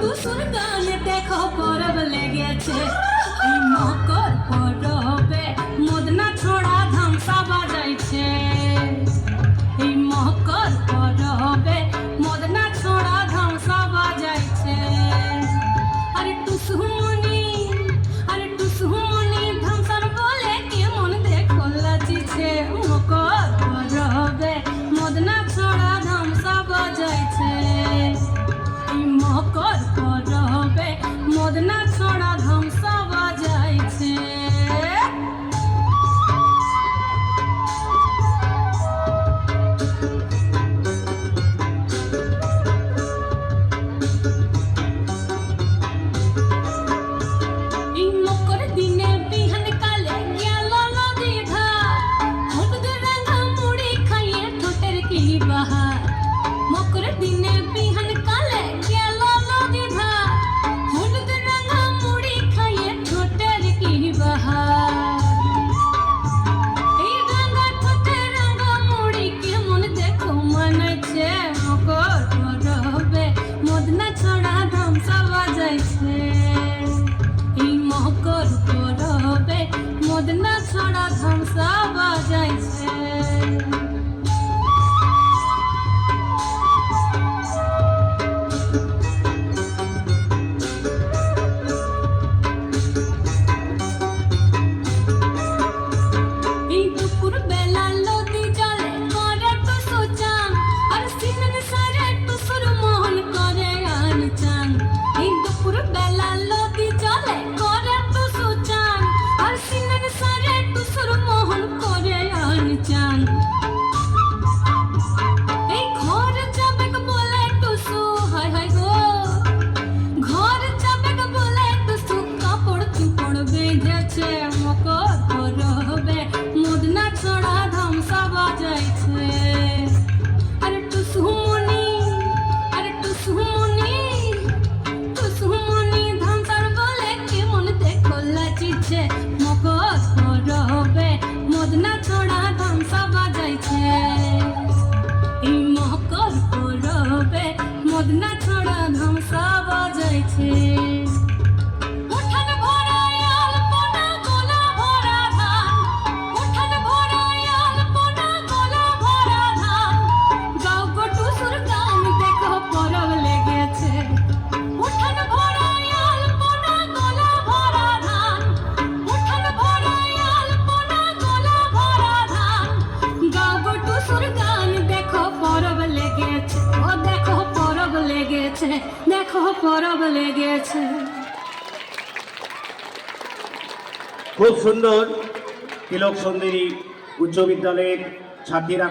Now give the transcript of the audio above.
কুসুর গানে দেখো পরব লেগেছে চালা যাইছে। এই মকর করবে মদনা ছড়া ধামসা বাজাইছে ভিজেছে মকর মুদনা ছড়া ধামসা বাজাইছে। আরে টুসুমনি আরে টুসুমনি টুসুমনি ধামসার বলে কেমন দেখো লাচিছে। মকর পরবে, মুদনা ছড়া ধামসা বাজাইছে। এই মকর পরবে, মুদনা দেখো পরব লেগেছে। খুব সুন্দর তিলক সুন্দরী উচ্চ বিদ্যালয়ের ছাত্রীরা